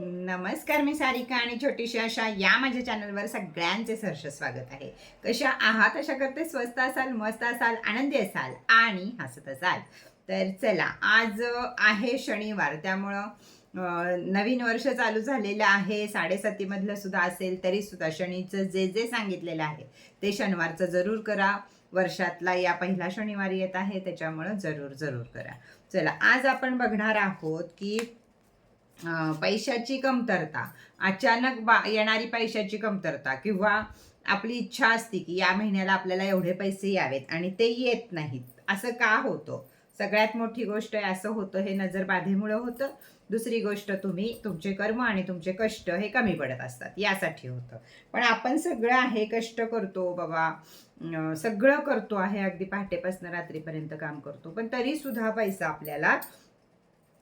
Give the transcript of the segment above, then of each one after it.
नमस्कार मी सारिका आणि छोटीशी अशा या माझ्या चॅनलवर सगळ्यांचे सहर्ष स्वागत आहे. कशा आहात? अशा करते स्वस्त असाल मस्त असाल आनंदी असाल आणि हसत असाल. तर चला आज आहे शनिवार त्यामुळं नवीन वर्ष चालू झालेलं आहे. साडेसातीमधलं सुद्धा असेल तरी सुद्धा शनीचं जे जे सांगितलेलं आहे ते शनिवारचं जरूर करा. वर्षातला या पहिला शनिवारी येत आहे त्याच्यामुळं जरूर जरूर करा. चला आज आपण बघणार आहोत की पैशाची कमतरता. अचानक बा येणारी पैशाची कमतरता किंवा आपली इच्छा असते की या महिन्याला आपल्याला एवढे पैसे यावेत आणि ते येत नाहीत. असं का होतं? सगळ्यात मोठी गोष्ट आहे असं होतं हे नजरबाधेमुळं होतं. दुसरी गोष्ट तुम्ही तुमचे कर्म आणि तुमचे कष्ट हे कमी पडत असतात. यासाठी होतं. पण आपण सगळं आहे कष्ट करतो बाबा सगळं करतो आहे अगदी पहाटेपासून रात्रीपर्यंत काम करतो. पण तरी सुद्धा पैसा आपल्याला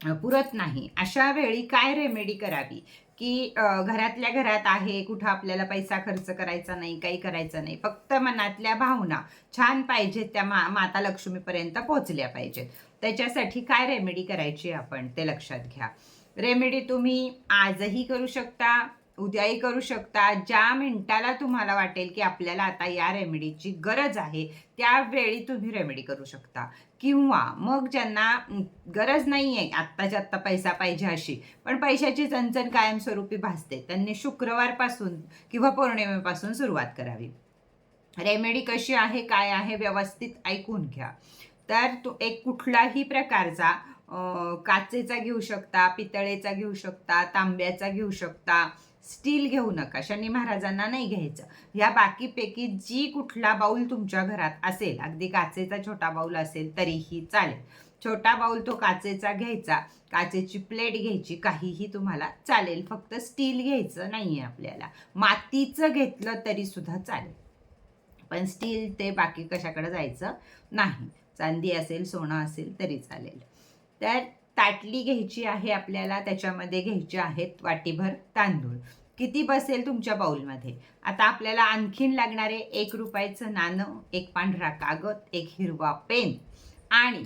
पुरत नाही. अशा वेळी काय रेमेडी करावी? की घरातल्या घरात आहे कुठं आपल्याला पैसा खर्च करायचा नाही काही करायचं नाही. फक्त मनातल्या भावना छान पाहिजेत त्या मा माता लक्ष्मीपर्यंत पोहोचल्या पाहिजेत. त्याच्यासाठी काय रेमेडी करायची आपण? ते लक्षात घ्या. रेमेडी तुम्ही आजही करू शकता उद्याही करू शकता. ज्या मिनिटाला तुम्हाला वाटेल की आपल्याला आता या रेमेडीची गरज आहे त्यावेळी तुम्ही रेमेडी करू शकता. किंवा मग ज्यांना गरज नाही आहे आत्ताच्या आत्ता पैसा पाहिजे अशी पण पैशाची चणचण कायमस्वरूपी भासते त्यांनी शुक्रवारपासून किंवा पौर्णिमेपासून सुरुवात करावी. रेमेडी कशी आहे काय आहे व्यवस्थित ऐकून घ्या. तर तो एक कुठलाही प्रकारचा काचेचा घेऊ शकता पितळेचा घेऊ शकता तांब्याचा घेऊ शकता स्टील घेऊ नका शनी महाराजांना नाही घ्यायचं. ह्या बाकीपैकी जी कुठला बाऊल तुमच्या घरात असेल अगदी काचेचा छोटा बाऊल असेल तरीही चालेल. छोटा बाऊल तो काचेचा घ्यायचा काचेची प्लेट घ्यायची काहीही तुम्हाला चालेल. फक्त स्टील घ्यायचं नाही आहे आपल्याला. मातीचं घेतलं तरी सुद्धा चालेल. पण स्टील ते बाकी कशाकडे जायचं नाही. चांदी असेल सोनं असेल तरी चालेल. तर ताटली घ्यायची आहे आपल्याला त्याच्यामध्ये घ्यायचे आहेत वाटीभर तांदूळ. किती बसेल तुमच्या बाउलमध्ये आता आपल्याला आणखीन लागणारे एक रुपयाचं नाणं एक पांढरा कागद एक हिरवा पेन आणि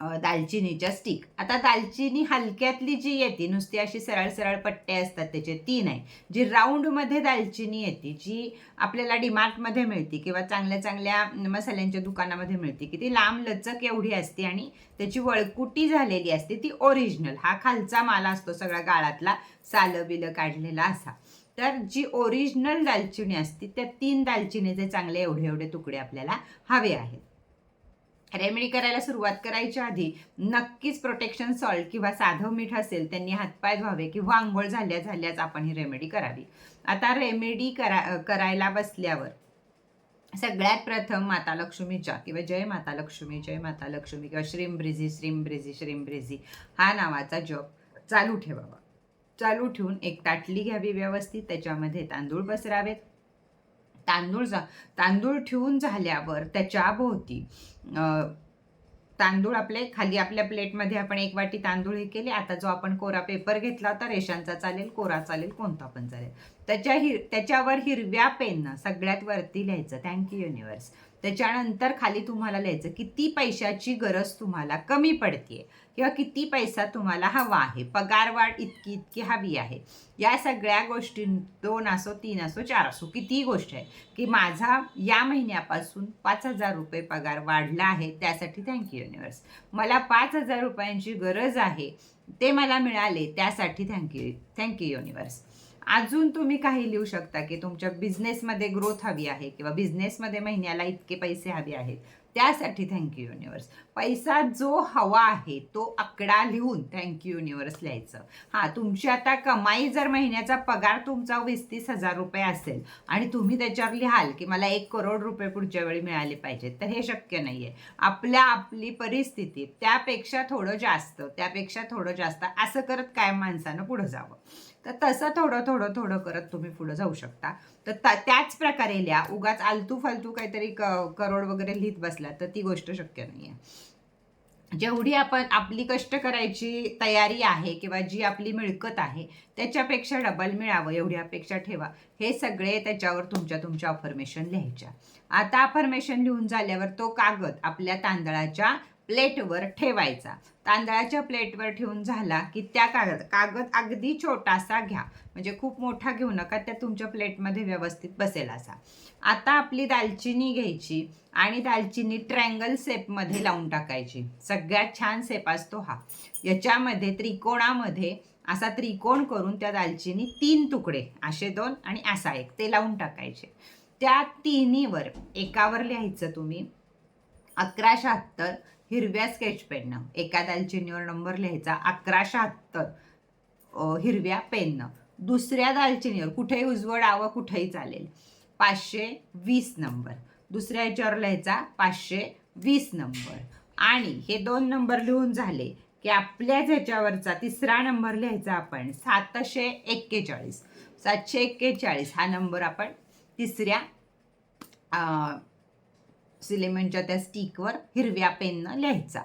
दालचिनीच्या स्टिक आता दालचिनी हलक्यातली जी येते नुसती अशी सरळ सरळ पट्टे असतात त्याचे तीन आहे जी राऊंडमध्ये दालचिनी येते जी आपल्याला डीमार्टमध्ये मिळते किंवा चांगल्या चांगल्या मसाल्यांच्या दुकानामध्ये मिळते की ती लांब लचक एवढी असते आणि त्याची वळकुटी झालेली असते ती ओरिजिनल हा खालचा माल असतो सगळा गाळातला सालं बिलं काढलेला असा. तर जी ओरिजिनल दालचिनी असते त्या तीन दालचिनीचे चांगले एवढे एवढे तुकडे आपल्याला हवे आहेत. रेमेडी करायला सुरुवात करायच्या आधी नक्कीच प्रोटेक्शन सॉल्ट किंवा साधं मीठ असेल त्यांनी हातपाय धुवावे किंवा आंघोळ झाल्या झाल्याच आपण ही रेमेडी करावी. आता रेमेडी करा करायला बसल्यावर सगळ्यात प्रथम माता लक्ष्मीच्या किंवा जय माता लक्ष्मी जय माता लक्ष्मी किंवा श्रीम ब्रिझी श्रीम ब्रिझी श्रीम ब्रिझी हा नावाचा जप चालू ठेवावा. चालू ठेवून एक ताटली घ्यावी व्यवस्थित त्याच्यामध्ये तांदूळ पसरावेत तांदूळ जा तांदूळ ठेवून झाल्यावर त्याच्या भोवती तांदूळ आपले खाली आपल्या प्लेटमध्ये आपण एक वाटी तांदूळ हे केले. आता जो आपण कोरा पेपर घेतला होता रेशांचा चालेल कोरा चालेल कोणता पण चालेल. त्याच्या हिर त्याच्यावर हिरव्या पेननं सगळ्यात वरती लिहायचं थँक्यू युनिवर्स त्याच्यानंतर खाली तुम्हाला लिहायचं किती पैशाची गरज तुम्हाला कमी पडते किंवा किती पैसा तुम्हाला हवा आहे पगारवाढ इतकी इतकी हवी आहे या सगळ्या गोष्टी दोन असो तीन असो चार असो कितीही गोष्ट आहे की माझा या महिन्यापासून पाच हजार रुपये पगार वाढला आहे त्यासाठी थँक्यू युनिवर्स मला पाच हजार रुपयांची गरज आहे ते मला मिळाले त्यासाठी थँक्यू थँक्यू युनिवर्स अजून तुम्ही काही लिहू शकता की तुमच्या बिझनेसमध्ये ग्रोथ हवी आहे किंवा बिझनेसमध्ये महिन्याला इतके पैसे हवे आहेत त्यासाठी थँक्यू युनिवर्स पैसा जो हवा आहे तो आकडा लिहून थँक्यू युनिव्हर्स लिहायचं. हां तुमची आता कमाई जर महिन्याचा पगार तुमचा वीस तीस हजार रुपये असेल आणि तुम्ही त्याच्यावर लिहाल की मला एक करोड रुपये पुढच्या वेळी मिळाले पाहिजेत तर हे शक्य नाही आहे आपल्या आपली परिस्थिती त्यापेक्षा थोडं जास्त त्यापेक्षा थोडं जास्त असं करत काय माणसानं पुढं जावं? तर तसं थोडं थोडं थोडं करत तुम्ही पुढं जाऊ शकता. तर त्याच प्रकारे लिहा. उगाच आलतू फालतू काहीतरी क करोड वगैरे लिहित बसला तर ती गोष्ट शक्य नाही आहे जेवढी आपण आपली कष्ट करायची तयारी आहे किंवा जी आपली मिळकत आहे त्याच्यापेक्षा डबल मिळावं एवढी अपेक्षा ठेवा. हे सगळे त्याच्यावर तुमच्या तुमच्या अफर्मेशन लिहायच्या. आता अफर्मेशन लिहून झाल्यावर तो कागद आपल्या तांदळाच्या प्लेटवर ठेवायचा. तांदळाच्या प्लेटवर ठेवून झाला की त्या कागद कागद अगदी छोटासा घ्या. म्हणजे खूप मोठा घेऊ नका त्या तुमच्या प्लेटमध्ये व्यवस्थित बसेल असा. आता आपली दालचिनी घ्यायची आणि दालचिनी ट्रँगल सेपमध्ये लावून टाकायची. सगळ्यात छान सेप असतो हा. याच्यामध्ये त्रिकोणामध्ये असा त्रिकोण करून त्या दालचिनी तीन तुकडे असे दोन आणि असा एक ते लावून टाकायचे. त्या तिन्हीवर एकावर लिहायचं तुम्ही अकरा शहात्तर हिरव्या स्केच पेननं एका दालचिनीवर नंबर लिहायचा अकरा शहात्तर हिरव्या पेननं दुसऱ्या दालचिनीवर कुठेही उजवं डावं कुठेही चालेल. पाचशे वीस नंबर दुसऱ्या याच्यावर लिहायचा पाचशे वीस नंबर आणि हे दोन नंबर लिहून झाले की आपल्याच ह्याच्यावरचा तिसरा नंबर लिहायचा आपण सातशे एक्केचाळीस. सातशे एक्केचाळीस हा नंबर आपण तिसऱ्या अं, सिलेमेंटच्या त्या स्टिकवर हिरव्या पेननं लिहायचा.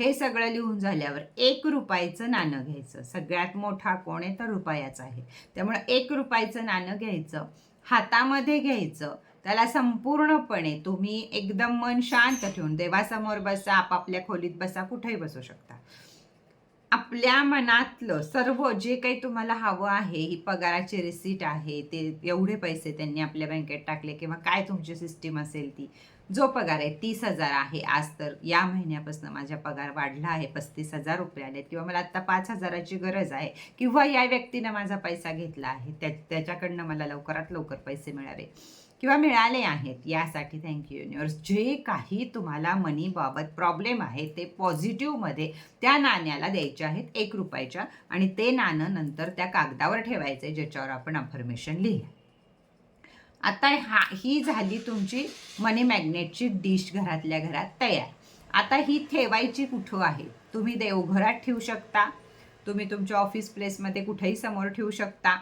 हे सगळं लिहून झाल्यावर एक रुपयाचं नाणं घ्यायचं. सगळ्यात मोठा कोण आहे? तर रुपयाचा आहे. त्यामुळे एक रुपयाचं नाणं घ्यायचं हातामध्ये घ्यायचं. त्याला संपूर्णपणे तुम्ही एकदम मन शांत ठेवून देवासमोर बसा आपापल्या खोलीत बसा कुठेही बसू शकता. आपल्या मनातलं सर्व जे काही तुम्हाला हवं आहे ही पगाराची रिसीट आहे ते एवढे पैसे त्यांनी आपल्या बँकेत टाकले किंवा काय तुमची सिस्टीम असेल ती जो पगार आहे तीस हजार आहे आज तर या महिन्यापासून माझा पगार वाढला आहे पस्तीस हजार रुपये आले किंवा मला आत्ता पाच हजाराची गरज आहे किंवा या व्यक्तीनं माझा पैसा घेतला आहे त्या त्याच्याकडनं मला लवकरात लवकर पैसे मिळावे किंवा मिळाले आहेत यासाठी थँक्यू युनिवर्स जे काही तुम्हाला मनीबाबत प्रॉब्लेम आहे ते पॉझिटिव्हमध्ये त्या नाण्याला द्यायचे आहेत एक रुपयाच्या आणि ते नाणं नंतर त्या कागदावर ठेवायचे ज्याच्यावर आपण अफर्मेशन लिहिलं आता हा ही झाली तुमची मनी मॅग्नेटची डिश घरातल्या घरात तयार. आता ही ठेवायची कुठं आहे? तुम्ही देवघरात ठेवू शकता. तुम्ही तुमच्या ऑफिस प्लेसमध्ये कुठेही समोर ठेवू शकता.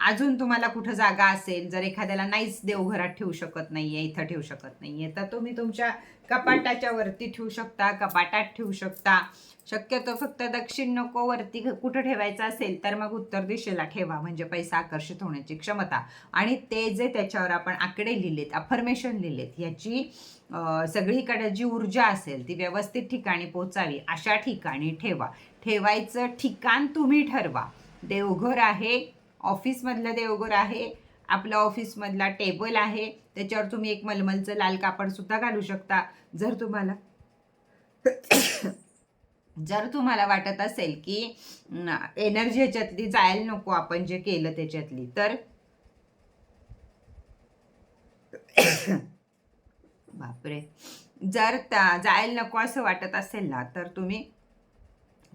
अजून तुम्हाला कुठं जागा असेल जर एखाद्याला नाहीच देवघरात ठेवू शकत नाहीये इथं ठेवू शकत नाहीये तर तुम्ही तुमच्या कपाटाच्या वरती ठेवू शकता कपाटात ठेवू शकता. शक्यतो फक्त दक्षिण नको वरती कुठं ठेवायचं असेल तर मग उत्तर दिशेला ठेवा म्हणजे पैसा आकर्षित होण्याची क्षमता. आणि ते जे त्याच्यावर आपण आकडे लिहिलेत अफर्मेशन लिहिलेत याची सगळीकडे जी ऊर्जा असेल ती व्यवस्थित ठिकाणी पोचावी अशा ठिकाणी ठेवा. ठेवायचं ठिकाण तुम्ही ठरवा. देवघर आहे ऑफिसमधलं देवघर आहे आपलं ऑफिसमधला टेबल आहे त्याच्यावर तुम्ही एक मलमलचं लाल कापडसुद्धा घालू शकता जर तुम्हाला जर तुम्हाला वाटत असेल की एनर्जी ह्याच्यातली जायला नको आपण जे केलं त्याच्यातली तर बापरे. जर जायला नको असं वाटत असेल ना तर तुम्ही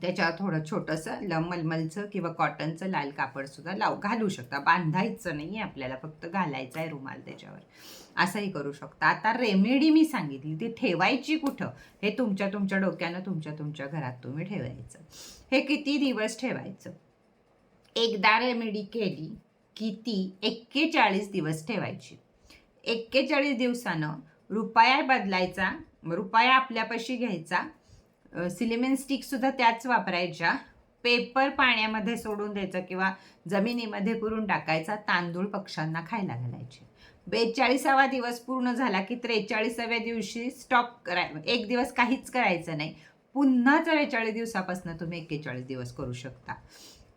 त्याच्यावर थोडं छोटंसं ल मलमलचं किंवा कॉटनचं लाल कापड सुद्धा लाव घालू शकता. बांधायचं नाही आहे आपल्याला फक्त घालायचा आहे रुमाल त्याच्यावर. असंही करू शकता. आता रेमेडी मी सांगितली. ती ठेवायची कुठं? हे तुमच्या तुमच्या डोक्यानं तुमच्या तुमच्या घरात तुम्ही ठेवायचं. हे किती दिवस ठेवायचं? एकदा रेमेडी केली की ती एक्केचाळीस दिवस ठेवायची. एक्केचाळीस दिवसानं रुपया बदलायचा रुपया आपल्यापाशी घ्यायचा सिलिमेन स्टिकसुद्धा त्याच वापरायच्या. पेपर पाण्यामध्ये सोडून द्यायचा किंवा जमिनीमध्ये पुरून टाकायचा. तांदूळ पक्ष्यांना खायला घालायचे. बेचाळीसावा दिवस पूर्ण झाला की त्रेचाळीसाव्या दिवशी स्टॉप कराय एक दिवस काहीच करायचं नाही. पुन्हा चव्वेचाळीस दिवसापासून तुम्ही एक्केचाळीस दिवस करू शकता.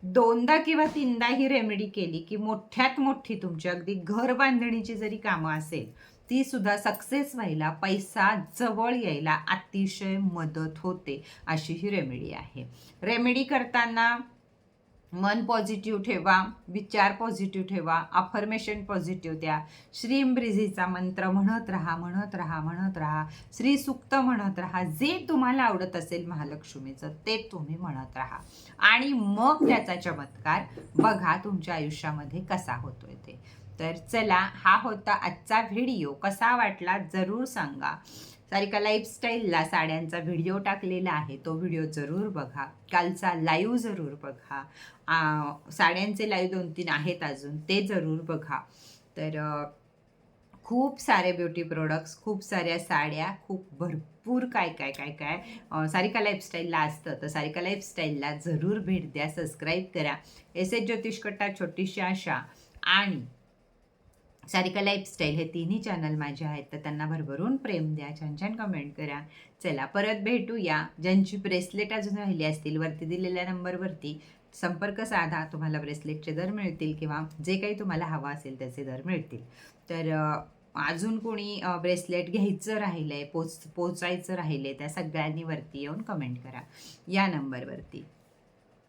दोनदा किंवा तीनदा ही रेमेडी केली की मोठ्यात मोठी तुमची अगदी घर बांधणीची जरी कामं असेल ती सुद्धा सक्सेस व्हायला पैसा जवळ यायला अतिशय मदत होते अशी ही रेमेडी आहे. रेमेडी करताना मन पॉझिटिव्ह ठेवा विचार पॉझिटिव्ह ठेवा अफर्मेशन पॉझिटिव्ह द्या. श्रीमब्रिझीचा मंत्र म्हणत राहा म्हणत राहा म्हणत राहा. श्री सुक्त म्हणत राहा. जे तुम्हाला आवडत असेल महालक्ष्मीचं ते तुम्ही म्हणत राहा. आणि मग त्याचा चमत्कार बघा तुमच्या आयुष्यामध्ये कसा होतोय ते. तर चला हा होता आजचा व्हिडिओ. कसा वाटला जरूर सांगा. सारिका लाईफस्टाईलला साड्यांचा व्हिडिओ टाकलेला आहे. तो व्हिडिओ जरूर बघा. कालचा लाईव्ह जरूर बघा. साड्यांचे लाईव्ह दोन तीन आहेत अजून. ते जरूर बघा. तर खूप सारे ब्युटी प्रोडक्ट्स खूप साऱ्या साड्या खूप भरपूर काय काय काय काय सारिका लाईफस्टाईलला असतं. तर सारिका लाईफस्टाईलला जरूर भेट द्या. सबस्क्राईब करा. एस एच ज्योतिष कट्टा छोटीशी आशा. आणि सारिका लाईफस्टाईल हे तिन्ही चॅनल माझे आहेत. तर त्यांना भरभरून प्रेम द्या छान छान कमेंट करा. चला परत भेटूया. ज्यांची ब्रेसलेट अजून राहिली असतील वरती दिलेल्या नंबरवरती संपर्क साधा. तुम्हाला ब्रेसलेटचे दर मिळतील किंवा जे काही तुम्हाला हवं असेल त्याचे दर मिळतील. तर अजून कोणी ब्रेसलेट घ्यायचं राहिलं आहे पोच पोचायचं राहिलं आहे त्या सगळ्यांनी वरती येऊन कमेंट करा. या नंबरवरती